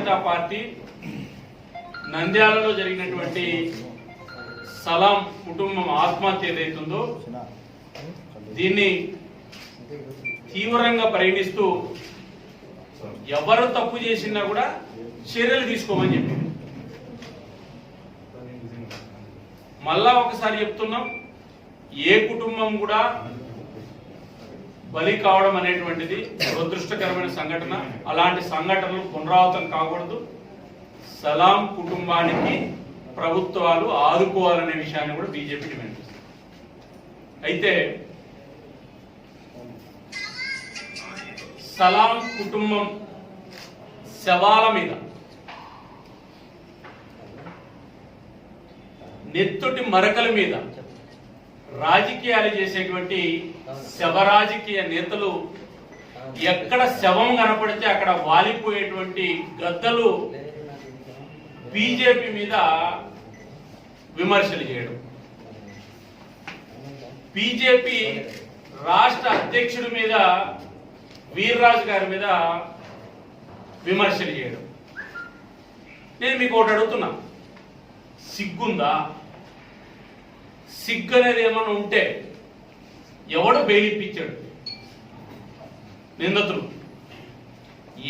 Janata party నంద్యాలలో జరిగినటువంటి సలాం కుటుంబం ఆత్మహత్య ఏదైతుందో దీన్ని తీవ్రంగా పరిగణిస్తూ ఎవరు తప్పు చేసినా కూడా చర్యలు తీసుకోమని చెప్పింది. మళ్ళా ఒకసారి చెప్తున్నాం ఏ కుటుంబం కూడా బలి కావడం అనేటువంటిది దురదృష్టకరమైన సంఘటన. అలాంటి సంఘటనలు పునరావృతం కాకూడదు. సలాం కుటుంబానికి ప్రభుత్వాలు ఆదుకోవాలనే విషయాన్ని కూడా బీజేపీ డిమాండ్ చేస్తుంది. అయితే సలాం కుటుంబం శవాల మీద నెత్తుటి మరకల మీద రాజకీయాలు చేసేటువంటి శవరాజకీయ నేతలు ఎక్కడ శవం కనపడితే అక్కడ వాలిపోయేటువంటి గద్దలు బీజేపీ మీద విమర్శలు చేయడం. బీజేపీ రాష్ట్ర అధ్యక్షుడి మీద వీర్రాజు గారి మీద విమర్శలు చేయడం. నేను మీకు ఒకటి అడుగుతున్నా. సిగ్గుందా? సిగ్గు అనేది ఏమైనా ఉంటే ఎవడు బెయిలిప్పించాడు. నిందితులు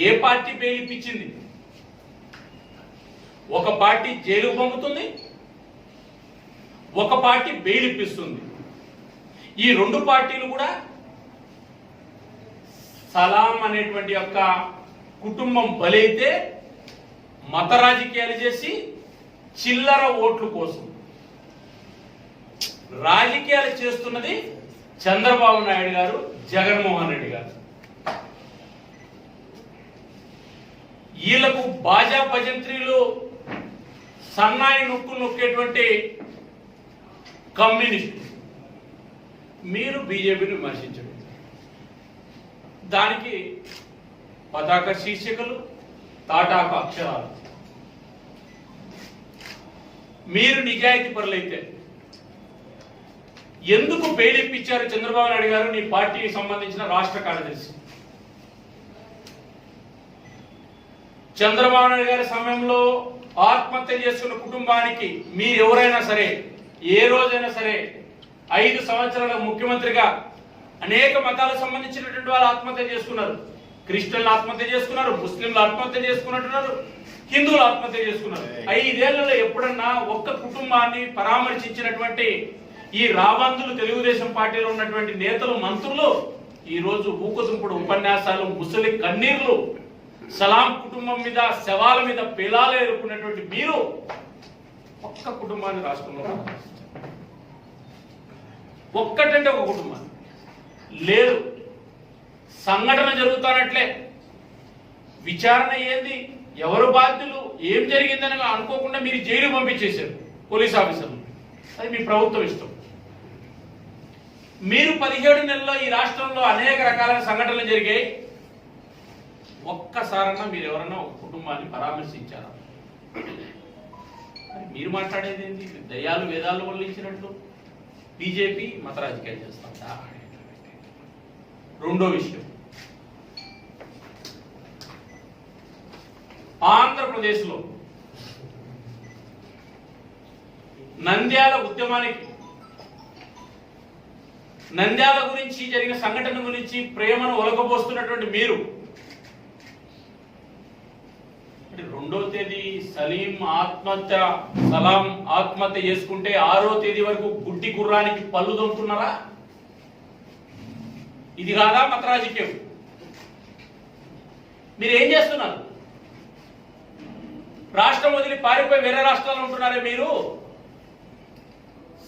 ఏ పార్టీ బెయిలిప్పించింది? ఒక పార్టీ జైలు పంపుతుంది ఒక పార్టీ బెయిలిప్పిస్తుంది. ఈ రెండు పార్టీలు కూడా సలాం అనేటువంటి యొక్క కుటుంబం బలైతే మత రాజకీయాలు చేసి చిల్లర ఓట్లు కోసం. రాజకీయాలు చేస్తున్నది చంద్రబాబు నాయుడు గారు జగన్మోహన్ రెడ్డి గారు. వీళ్ళకు బాజా భజంత్రీలు సన్నాయి నొక్కులు నొక్కేటువంటి కమ్యూనిస్ట్. మీరు బీజేపీని విమర్శించండి. దానికి పతాక శీర్షికలు తాటాక అక్షరాలు. మీరు నిజాయితీ పరులైతే ఎందుకు బెయిల్ ఇప్పించారు చంద్రబాబు నాయుడు గారు? నీ పార్టీకి సంబంధించిన రాష్ట్ర కార్యదర్శి. చంద్రబాబు నాయుడు గారి సమయంలో ఆత్మహత్య చేసుకున్న కుటుంబానికి మీరు ఎవరైనా సరే ఏ రోజైనా సరే ఐదు సంవత్సరాల ముఖ్యమంత్రిగా అనేక మతాలకు సంబంధించినటువంటి వాళ్ళు ఆత్మహత్య చేసుకున్నారు. క్రిస్టియన్లు ఆత్మహత్య చేసుకున్నారు ముస్లింలు ఆత్మహత్య చేసుకున్నట్టున్నారు హిందువులు ఆత్మహత్య చేసుకున్నారు. ఐదేళ్ళలో ఎప్పుడన్నా ఒక్క కుటుంబాన్ని పరామర్శించినటువంటి ఈ రాబందులు తెలుగుదేశం పార్టీలో ఉన్నటువంటి నేతలు మంత్రులు ఈ రోజు ఊకదుంపుడు ఉపన్యాసాలు ముసలి కన్నీర్లు సలాం కుటుంబం మీద శవాల మీద పిలాలు ఎరుకున్నటువంటి మీరు ఒక్క కుటుంబాన్ని రాష్ట్రంలో ఒక్కటంటే ఒక కుటుంబం. లేదు. సంఘటన జరుగుతానట్లే విచారణ ఏంది? ఎవరు బాధ్యులు? ఏం జరిగిందని అనుకోకుండా మీరు జైలు పంపించేశారు పోలీస్ ఆఫీసర్లు. అది మీ ప్రభుత్వం ఇష్టం. మీరు పదిహేడు నెలల్లో ఈ రాష్ట్రంలో అనేక రకాలైన సంఘటనలు జరిగాయి. ఒక్కసారన్నా మీరు ఎవరన్నా ఒక కుటుంబాన్ని పరామర్శించారా? మరి మీరు మాట్లాడేది ఏంటి దయ్యాలు వేదాలు వల్లించినట్లు బీజేపీ మత రాజకీయాలు చేస్తుందా? రెండో విషయం. ఆంధ్రప్రదేశ్లో నంద్యాల ఉద్యమానికి నంద్యాల గురించి జరిగిన సంఘటన గురించి ప్రేమను ఒలకబోస్తున్నటువంటి మీరు. అంటే రెండో తేదీ సలీం ఆత్మహత్య సలాం ఆత్మహత్య చేసుకుంటే ఆరో తేదీ వరకు గుడ్డి గుర్రానికి పళ్ళు దొంకుతున్నారా ఇది కాదా మత రాజకీయం? మీరు ఏం చేస్తున్నారు? రాష్ట్రం వదిలి పారిపోయి వేరే రాష్ట్రాల్లో ఉంటున్నారే మీరు?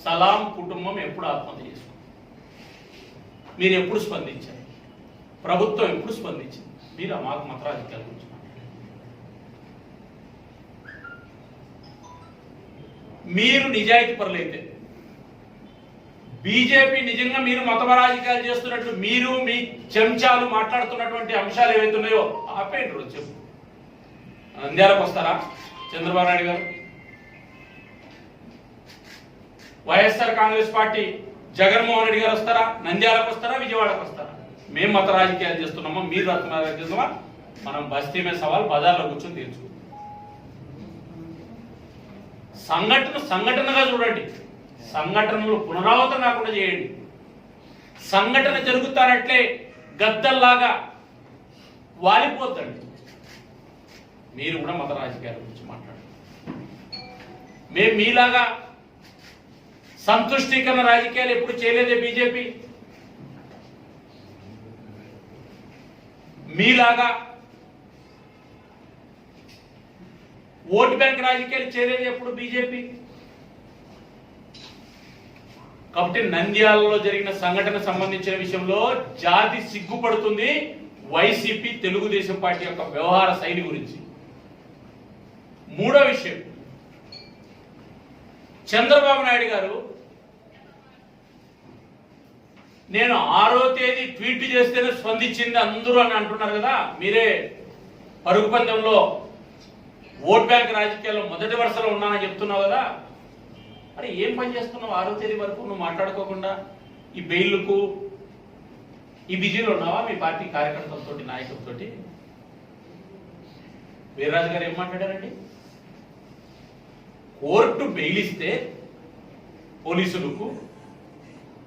సలాం కుటుంబం ఎప్పుడు ఆత్మహత్య చేసుకుంటారు మీరు ఎప్పుడు స్పందించారు? ప్రభుత్వం ఎప్పుడు స్పందించింది? మీరు మాకు మత గురించి మీరు నిజాయితీ పరులైతే బీజేపీ నిజంగా మీరు మత చేస్తున్నట్టు చేస్తున్నట్లు మీరు మీ చెంచాలు మాట్లాడుతున్నటువంటి అంశాలు ఏవైతే ఉన్నాయో ఆపేయండి రోజు చెప్పు. నంద్యాలకు వస్తారా? Chandrababu Naidu garu? YSR Congress party Jaganmohan Reddy garu వస్తారా? నంద్యాలకు వస్తారా? విజయవాడకు వస్తారా? మేము మత రాజకీయాలు చేస్తున్నామా? మీరు రత్న చేస్తున్నామా? మనం బస్తీ మీద సవాల్ బజార్లో కూర్చొని తీర్చు. సంఘటన సంఘటనగా చూడండి. సంఘటనలు పునరావృతం కాకుండా చేయండి. సంఘటన జరుగుతానట్లే గద్దల్లాగా వాలిపోద్దండి. మీరు కూడా మత రాజకీయాల గురించి మాట్లాడండి. మేము మీలాగా సంతుష్టీకరణ రాజకీయాలు ఎప్పుడు చేయలేదే బీజేపీ? మీలాగా ఓటు బ్యాంక్ రాజకీయాలు చేయలేదు ఎప్పుడు బీజేపీ? కాబట్టి నంద్యాలలో జరిగిన సంఘటన సంబంధించిన విషయంలో జాతి సిగ్గుపడుతుంది వైసీపీ తెలుగుదేశం పార్టీ యొక్క వ్యవహార శైలి గురించి. మూడో విషయం. చంద్రబాబు నాయుడు గారు నేను ఆరో తేదీ ట్వీట్ చేస్తేనే స్పందించింది అందరూ అని అంటున్నారు కదా మీరే పరుగు పందెంలో ఓట్ బ్యాంక్ రాజకీయాల్లో మొదటి వరుసలో ఉన్నానని చెప్తున్నావు కదా. అరే ఏం పని చేస్తున్నావు ఆరో తేదీ వరకు? నువ్వు మాట్లాడుకోకుండా ఈ బెయిల్కు ఈ బిజీలో ఉన్నావా మీ పార్టీ కార్యకర్తలతో నాయకులతోటి? వీర్రాజు గారు ఏం మాట్లాడారండి? కోర్టు బెయిల్ ఇస్తే పోలీసులకు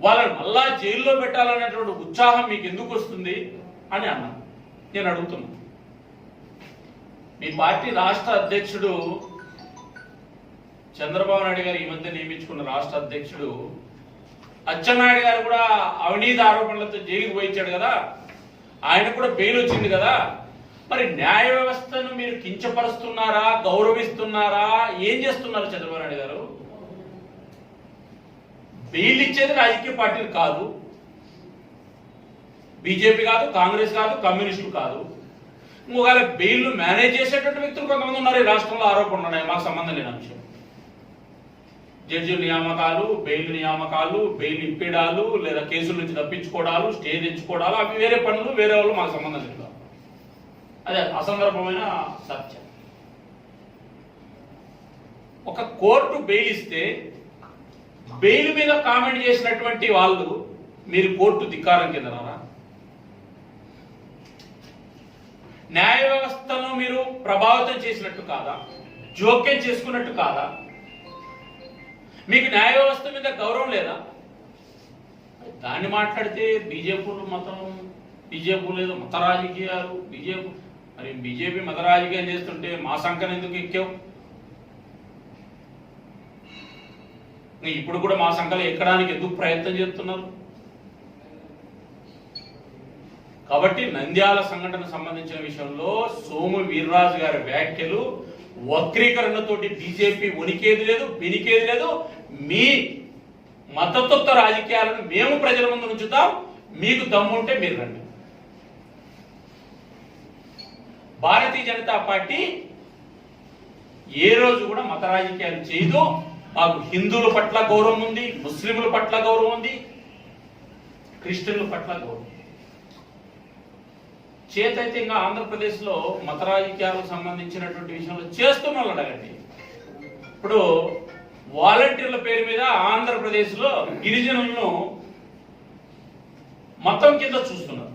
వాళ్ళని మళ్ళా జైల్లో పెట్టాలనేటువంటి ఉత్సాహం మీకు ఎందుకు వస్తుంది అని అన్నాను నేను అడుగుతున్నా. మీ పార్టీ రాష్ట్ర అధ్యక్షుడు చంద్రబాబు నాయుడు గారు ఈ మధ్య నియమించుకున్న రాష్ట్ర అధ్యక్షుడు అచ్చెన్నాయుడు గారు కూడా అవినీతి ఆరోపణలతో జైలుకి పోయించాడు కదా. ఆయన కూడా బెయిల్ వచ్చింది కదా. మరి న్యాయ వ్యవస్థను మీరు కించపరుస్తున్నారా గౌరవిస్తున్నారా? ఏం చేస్తున్నారు చంద్రబాబు నాయుడు గారు? బెయిల్ ఇచ్చేది రాజకీయ పార్టీలు కాదు. బీజేపీ కాదు కాంగ్రెస్ కాదు కమ్యూనిస్టులు కాదు. ఒకవేళ బెయిల్ మేనేజ్ చేసేటువంటి వ్యక్తులు కొంతమంది ఉన్నారు ఈ రాష్ట్రంలో ఆరోపణలు ఉన్నాయి. మాకు సంబంధం లేని అంశం. జడ్జి నియామకాలు బెయిల్ నియామకాలు బెయిల్ ఇప్పిడాలు లేదా కేసుల నుంచి తప్పించుకోవడాలు స్టే తెచ్చుకోవడాలు అవి వేరే పనులు వేరే వాళ్ళు మాకు సంబంధం లేదు అదే అసందర్భమైన సత్యం. ఒక కోర్టు బెయిల్ ఇస్తే బెయిల్ మీద కామెంట్ చేసినటువంటి వాళ్ళు మీరు కోర్టు ధిక్కారం కింద న్యాయ వ్యవస్థను మీరు ప్రభావితం చేసినట్టు కాదా? జోక్యం చేసుకున్నట్టు కాదా? మీకు న్యాయ వ్యవస్థ మీద గౌరవం లేదా? దాన్ని మాట్లాడితే బీజేపీ మతం బీజేపీ లేదు మత రాజకీయాలు బీజేపీ మరి బీజేపీ మత రాజకీయం చేస్తుంటే మా సంఖ్యను ఎందుకు ఎక్కావు ఇంకా ఇప్పుడు కూడా మా సంఘాలు ఎక్కడానికి ఎందుకు ప్రయత్నం చేస్తున్నారు? కాబట్టి నంద్యాల సంఘటన సంబంధించిన విషయంలో సోము వీర్రాజు గారి వ్యాఖ్యలు వక్రీకరణతోటి బీజేపీ ఉనికేది లేదు పినికేది లేదు. మీ మతతత్వ రాజకీయాలను మేము ప్రజల ముందు ఉంచుతాం. మీకు దమ్ముంటే మీరు రండి. భారతీయ జనతా పార్టీ ఏ రోజు కూడా మత రాజకీయాలు చేయదు. మాకు హిందువుల పట్ల గౌరవం ఉంది ముస్లింల పట్ల గౌరవం ఉంది క్రిస్టియన్ల పట్ల గౌరవం చేతైతే ఇంకా ఆంధ్రప్రదేశ్లో మత రాజకీయాలకు సంబంధించినటువంటి విషయంలో చేస్తున్న వాళ్ళు అడగండి. ఇప్పుడు వాలంటీర్ల పేరు మీద ఆంధ్రప్రదేశ్లో గిరిజనులను మతం కింద చూస్తున్నారు.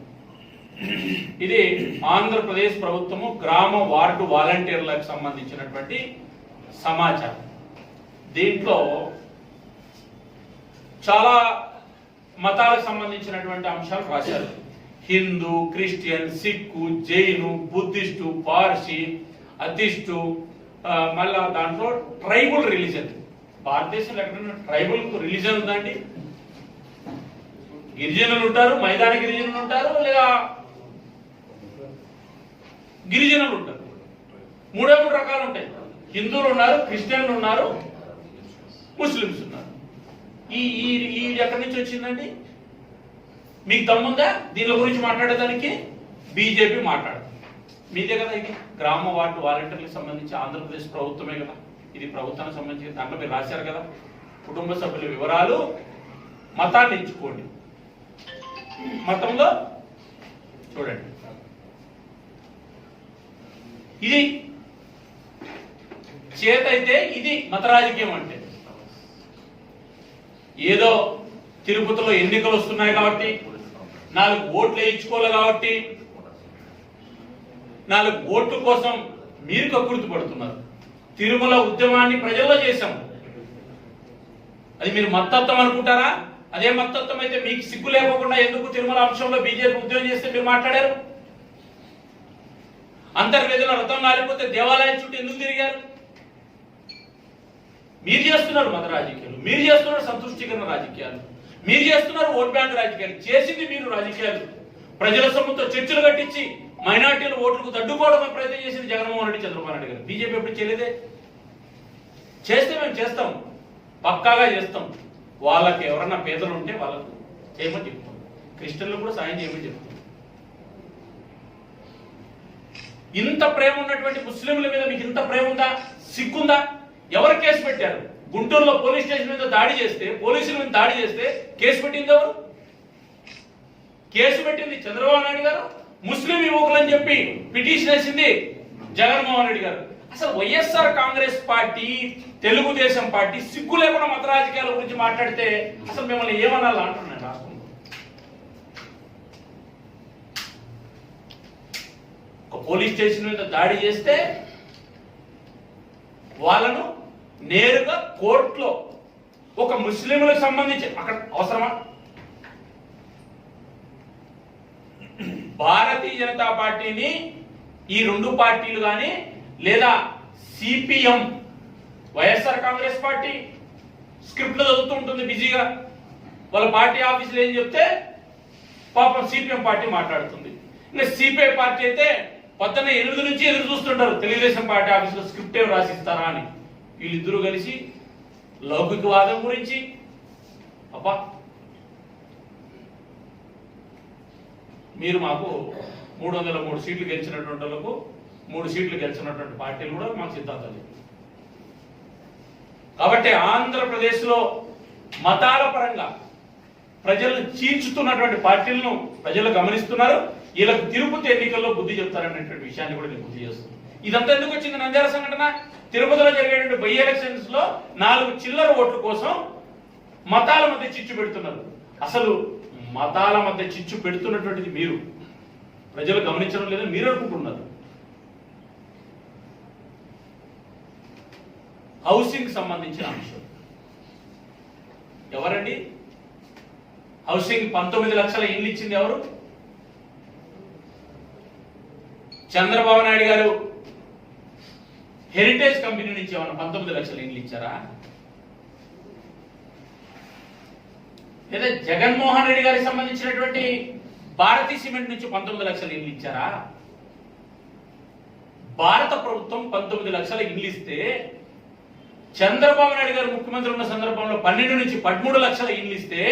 ఇది ఆంధ్రప్రదేశ్ ప్రభుత్వము గ్రామ వార్డు వాలంటీర్లకు సంబంధించినటువంటి సమాచారం. దీంట్లో చాలా మతాలకు సంబంధించినటువంటి అంశాలు రాశారు. Hindu Christian Sikh Jain Buddhist Parsi atheist మళ్ళా దాంట్లో ట్రైబల్ రిలీజన్. భారతదేశంలో ఎక్కడైనా ట్రైబల్ రిలీజన్ ఉందండి? గిరిజనులు ఉంటారు మైదాన గిరిజనులు ఉంటారు లేదా గిరిజనులు ఉంటారు? మూడే మూడు రకాలు ఉంటాయి. హిందువులు ఉన్నారు క్రిస్టియన్లు ఉన్నారు ముస్లిమ్స్ ఉన్నారు. ఈ ఈ ఈ ఎక్కడి నుంచి వచ్చిందండి? మీకు దమ్ముందా? దీని గురించి మాట్లాడేదానికి బీజేపీ మాట్లాడదు మీదే కదా ఇది. గ్రామ వార్డు వాలంటీర్లకు సంబంధించి ఆంధ్రప్రదేశ్ ప్రభుత్వమే కదా. ఇది ప్రభుత్వానికి సంబంధించి దాంట్లో మీరు రాశారు కదా. కుటుంబ సభ్యుల వివరాలు మతాన్ని ఎంచుకోండి. మతంలో చూడండి. ఇది చేతైతే ఇది మత రాజకీయం అంటే. ఏదో తిరుపతిలో ఎన్నికలు వస్తున్నాయి కాబట్టి నాలుగు ఓట్లు వేయించుకోవాలి కాబట్టి నాలుగు ఓట్ల కోసం మీరు కక్కుర్తి పడుతున్నారు తిరుమల ఉద్యమాన్ని ప్రజల్లో చేశాం. అది మీరు మత్తత్వం అనుకుంటారా? అదే మత్తత్వం అయితే మీకు సిగ్గు లేకోకుండా ఎందుకు తిరుమల అంశంలో బీజేపీ ఉద్యోగం చేస్తే మీరు మాట్లాడారు? అంతర్వేదిలో రథం కాలిపోతే దేవాలయం చుట్టూ ఎందుకు తిరిగారు? మీరు చేస్తున్నారు మత రాజకీయాలు మీరు చేస్తున్నారు సంతృష్టికరణ రాజకీయాలు మీరు చేస్తున్నారు ఓట్ బ్యాంక్ రాజకీయాలు చేసింది మీరు రాజకీయాలు. ప్రజల సొమ్ముతో చర్చలు కట్టించి మైనార్టీల ఓట్లకు తడ్డుకోవడం ప్రయత్నం చేసింది జగన్మోహన్ రెడ్డి చంద్రబాబు నాయుడు గారు. బీజేపీ ఎప్పుడు చేయలేదే? చేస్తే మేము చేస్తాం. పక్కాగా చేస్తాం. వాళ్ళకి ఎవరన్నా పేదలు ఉంటే వాళ్ళకు చేయమని చెప్తాం. క్రిస్టియన్లు కూడా సాయం చేయమని చెప్తాం. ఇంత ప్రేమ ఉన్నటువంటి ముస్లింల మీద మీకు ఇంత ప్రేమ ఉందా? సిగ్గుందా? ఎవరు కేసు పెట్టారు? గుంటూరులో పోలీస్ స్టేషన్ మీద దాడి చేస్తే పోలీసుల మీద దాడి చేస్తే కేసు పెట్టింది ఎవరు? కేసు పెట్టింది చంద్రబాబు నాయుడు గారు? ముస్లిం యువకులని చెప్పి పిటిషన్ వేసింది జగన్మోహన్ రెడ్డి గారు. అసలు YSR Congress party Telugu Desam party సిగ్గు లేకుండా మత రాజకీయాల గురించి మాట్లాడితే అసలు మిమ్మల్ని ఏమనాలి అంటున్నాను రాష్ట్రంలో ఒక పోలీస్ స్టేషన్ మీద దాడి చేస్తే వాళ్ళను నేరుగా కోర్టులో ఒక ముస్లింలకు సంబంధించి అక్కడ అవసరమా? భారతీయ జనతా పార్టీని ఈ రెండు పార్టీలు కానీ లేదా సిపిఎం వైఎస్ఆర్ కాంగ్రెస్ పార్టీ స్క్రిప్ట్లో చదువుతూ ఉంటుంది బిజీగా. వాళ్ళ పార్టీ ఆఫీసులు ఏం చెప్తే పాపం సిపిఎం పార్టీ మాట్లాడుతుంది. ఇంకా సిపిఐ పార్టీ అయితే పొద్దున్న ఎనిమిది నుంచి ఎదురు చూస్తుంటారు. తెలుగుదేశం పార్టీ ఆఫీసులో స్క్రిప్ట్ ఏం రాసిస్తారా అని. వీళ్ళిద్దరూ కలిసి లౌకికవాదం గురించి అబ్బా మీరు మాకు మూడు వందల మూడు సీట్లు గెలిచినటువంటి వాళ్ళకు మూడు సీట్లు గెలిచినటువంటి పార్టీలు కూడా మాకు సిద్ధాంతాలు కాబట్టి ఆంధ్రప్రదేశ్లో మతాల పరంగా ప్రజలను చీల్చుతున్నటువంటి పార్టీలను ప్రజలు గమనిస్తున్నారు. వీళ్ళకు తిరుపతి ఎన్నికల్లో బుద్ధి చెప్తారనేటువంటి విషయాన్ని కూడా నేను గుర్తు చేస్తున్నాను. ఇదంతా ఎందుకు వచ్చింది నంద్యాల సంఘటన? తిరుపతిలో జరిగేటువంటి బై ఎలక్షన్స్లో నాలుగు చిల్లర ఓట్ల కోసం మతాల మధ్య చిచ్చు పెడుతున్నారు. అసలు మతాల మధ్య చిచ్చు పెడుతున్నటువంటిది మీరు. ప్రజలు గమనించడం లేదని మీరు అనుకుంటున్నారు. హౌసింగ్ సంబంధించిన అంశం. ఎవరండి? హౌసింగ్ పంతొమ్మిది లక్షల ఇల్లు ఇచ్చింది ఎవరు? చంద్రబాబు నాయుడు గారు. హెరిటేజ్ కంపెనీ నుంచి ఏమన్నా పంతొమ్మిది లక్షలు ఇల్లు ఇచ్చారా? లేదా జగన్మోహన్ రెడ్డి గారికి సంబంధించినటువంటి భారతీ సిమెంట్ నుంచి పంతొమ్మిది లక్షలు ఇల్లు ఇచ్చారా? భారత ప్రభుత్వం పంతొమ్మిది లక్షల ఇండ్లు ఇస్తే చంద్రబాబు నాయుడు గారు ముఖ్యమంత్రి ఉన్న సందర్భంలో పన్నెండు నుంచి పదమూడు లక్షల ఇండ్లు ఇస్తే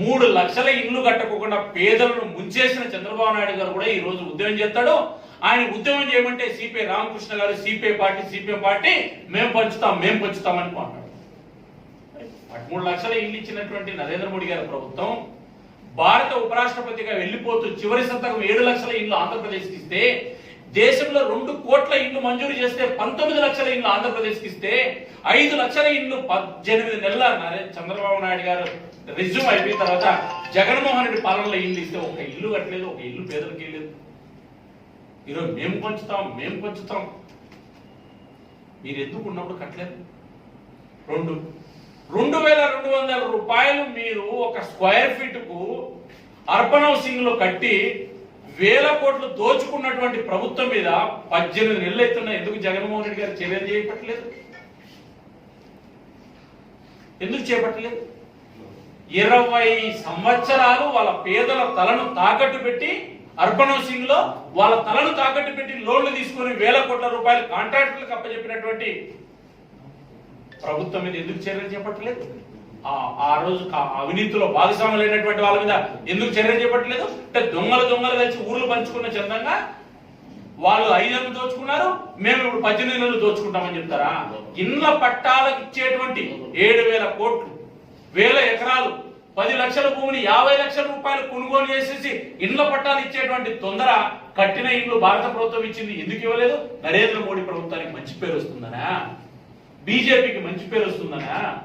మూడు లక్షల ఇల్లు కట్టకుండా పేదలను ముంచేసిన చంద్రబాబు నాయుడు గారు కూడా ఈ రోజు ఉద్యమం చేస్తాడు. ఆయన ఉద్యమం చేయమంటే సిపిఐ రామకృష్ణ గారు సిపిఐ పార్టీ సిపిఐ పార్టీ మేము పంచుతాం మేము పంచుతామని మాట్లాడు పదమూడు లక్షల ఇల్లు ఇచ్చినటువంటి నరేంద్ర మోడీ గారి ప్రభుత్వం భారత ఉపరాష్ట్రపతిగా వెళ్ళిపోతూ చివరి సంతకం ఏడు లక్షల ఇల్లు ఆంధ్రప్రదేశ్కి ఇస్తే దేశంలో రెండు కోట్ల ఇల్లు మంజూరు చేస్తే పంతొమ్మిది లక్షల ఇల్లు ఆంధ్రప్రదేశ్కి ఇస్తే ఐదు లక్షల ఇల్లు పద్దెనిమిది నెలల నరే చంద్రబాబు నాయుడు గారు రిజ్యూమ్ అయిపోయిన తర్వాత జగన్మోహన్ రెడ్డి పాలనలో ఇల్లు ఇస్తే ఒక ఇల్లు కట్టలేదు ఒక ఇల్లు పేదలకు లేదు. ఈరోజు మేము పంచుతాం మేము పంచుతాం. మీరు ఎందుకు ఉన్నప్పుడు కట్టలేదు రెండు. రెండు వేల రెండు వందల రూపాయలు మీరు ఒక స్క్వేర్ ఫీట్కు అర్బన్ హౌసింగ్లో కట్టి వేల కోట్లు దోచుకున్నటువంటి ప్రభుత్వం మీద పద్దెనిమిది నెలలు అవుతున్నా ఎందుకు జగన్మోహన్ రెడ్డి గారు చర్యలు చేపట్టలేదు ఎందుకు చేపట్టలేదు? ఇరవై సంవత్సరాలు వాళ్ళ పేదల తలను తాకట్టు పెట్టి అర్బన్ సింగ్లో వాళ్ళ తలను తాకట్టు పెట్టి లోన్లు తీసుకొని వేల కోట్ల రూపాయలు కాంట్రాక్టులకు అప్పచెప్పినటువంటి ప్రభుత్వం మీద ఎందుకు చర్యలు చేపట్టలేదు? ఆ రోజు అవినీతిలో భాగస్వాములైనటువంటి వాళ్ళ మీద ఎందుకు చర్యలు చేపట్టలేదు? అంటే దొంగలు దొంగలు కలిసి ఊర్లు పంచుకున్న చందంగా వాళ్ళు ఐదేళ్ళు దోచుకున్నారు మేము ఇప్పుడు పద్దెనిమిది నెలలు దోచుకుంటామని చెప్తారా? ఇండ్ల పట్టాలకు ఇచ్చేటువంటి ఏడు వేల కోట్లు వేల ఎకరాలు పది లక్షల భూమిని యాభై లక్షల రూపాయలు కొనుగోలు చేసేసి ఇండ్ల పట్టాలు ఇచ్చేటువంటి తొందర కట్టిన ఇండ్లు భారత ప్రభుత్వం ఇచ్చింది. ఎందుకు ఇవ్వలేదు? నరేంద్ర మోడీ ప్రభుత్వానికి మంచి పేరు వస్తుందనా? బీజేపీకి మంచి పేరు వస్తుందనా?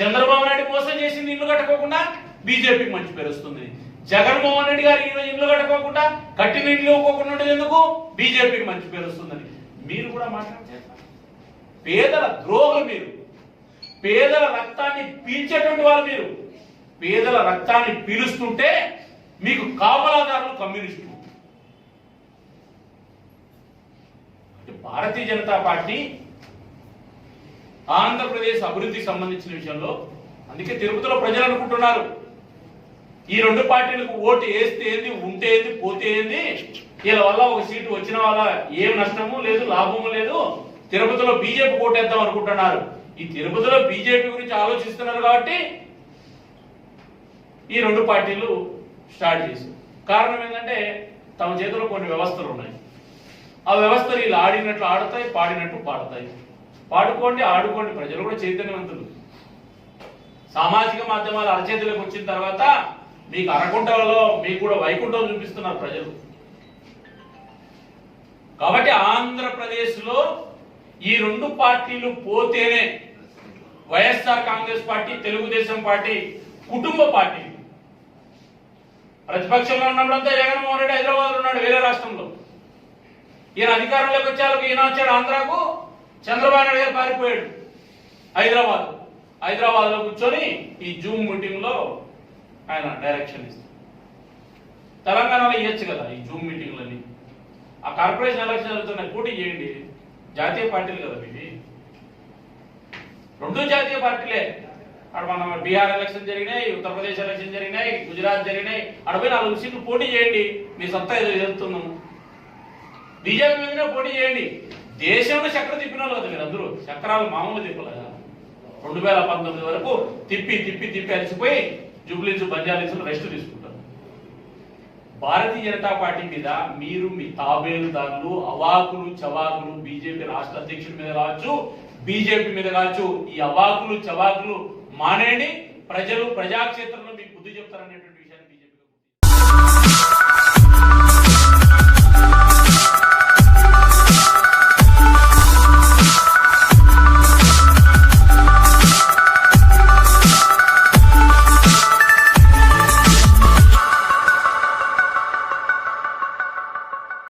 చంద్రబాబు నాయుడు మోసం చేసింది ఇల్లు కట్టుకోకుండా బీజేపీకి మంచి పేరు వస్తుంది. జగన్మోహన్ రెడ్డి గారు ఈరోజు ఇల్లు కట్టుకోకుండా కట్టిన ఇల్లు ఇవ్వకుండా ఉండేది ఎందుకు? బీజేపీకి మంచి పేరు వస్తుందని. మీరు కూడా మాట్లాడతారు పేదల ద్రోహులు మీరు. పేదల రక్తాన్ని పీల్చేటువంటి వాళ్ళు మీరు. పేదల రక్తాన్ని పీలుస్తుంటే మీకు కాపలాదారులు కమ్యూనిస్టులు భారతీయ జనతా పార్టీ ఆంధ్రప్రదేశ్ అభివృద్ధికి సంబంధించిన విషయంలో అందుకే తిరుపతిలో ప్రజలు అనుకుంటున్నారు. ఈ రెండు పార్టీలకు ఓటు వేస్తే ఏంది ఉంటే ఏంది పోతే ఏంది వీళ్ళ వల్ల ఒక సీటు వచ్చిన వల్ల ఏం నష్టము లేదు లాభము లేదు తిరుపతిలో బీజేపీ ఓటేద్దాం అనుకుంటున్నారు. ఈ తిరుపతిలో బీజేపీ గురించి ఆలోచిస్తున్నారు కాబట్టి ఈ రెండు పార్టీలు స్టార్ట్ చేశారు కారణం ఏంటంటే తమ చేతిలో కొన్ని వ్యవస్థలు ఉన్నాయి. ఆ వ్యవస్థలు వీళ్ళు ఆడినట్లు ఆడతాయి పాడినట్టు పాడతాయి. పాడుకోండి ఆడుకోండి ప్రజలు కూడా చైతన్యవంతులు. సామాజిక మాధ్యమాలు అరచేతులకు వచ్చిన తర్వాత మీకు అరకుంటలలో మీకు కూడా వైకుంఠం చూపిస్తున్నారు ప్రజలు. కాబట్టి ఆంధ్రప్రదేశ్లో ఈ రెండు పార్టీలు పోతేనే YSR Congress party Telugu Desam party కుటుంబ పార్టీ ప్రతిపక్షంలో ఉన్నప్పుడంతా జగన్మోహన్ రెడ్డి హైదరాబాద్ ఉన్నాడు వేరే రాష్ట్రంలో. ఈయన అధికారంలోకి వచ్చారు ఈయన వచ్చాడు ఆంధ్రాకు చంద్రబాబు నాయుడు గారు పారిపోయాడు హైదరాబాద్. హైదరాబాద్లో కూర్చొని ఈ జూమ్ మీటింగ్లో ఆయన డైరెక్షన్ ఇస్తారు. తెలంగాణలో ఇవ్వచ్చు కదా ఈ జూమ్ మీటింగ్లని ఆ కార్పొరేషన్ ఎలక్షన్ జరుగుతున్నాయి పోటీ చేయండి. జాతీయ పార్టీలు కదా ఇవి రెండు జాతీయ పార్టీలే. అక్కడ మన బీహార్ ఎలక్షన్ జరిగినాయి ఉత్తరప్రదేశ్ ఎలక్షన్ జరిగినాయి గుజరాత్ జరిగినాయి. అడపై నాలుగు సీట్లు పోటీ చేయండి. మీ సత్తా ఏదో చెప్తున్నాము బీజేపీ మీదనే పోటీ చేయండి. దేశంలో చక్ర తిప్పిన వాళ్ళు కదా మీరు అందరూ. చక్రాలు మామూలు తిప్పలేదా రెండు వేల పంతొమ్మిది వరకు తిప్పి తిప్పి తిప్పి అలసిపోయి జూబ్లీస్ బంజారీస్ రెస్ట్ తీసుకుంటారు. భారతీయ జనతా పార్టీ మీద మీరు మీ తాబేలుదారులు అవాకులు చవాకులు బీజేపీ రాష్ట్ర అధ్యక్షుడి మీద కావచ్చు బీజేపీ మీద కావచ్చు ఈ అవాకులు చవాకులు మానేయండి. ప్రజలు ప్రజాక్షేత్రంలో మీకు బుద్ధి చెప్తారనేటువంటి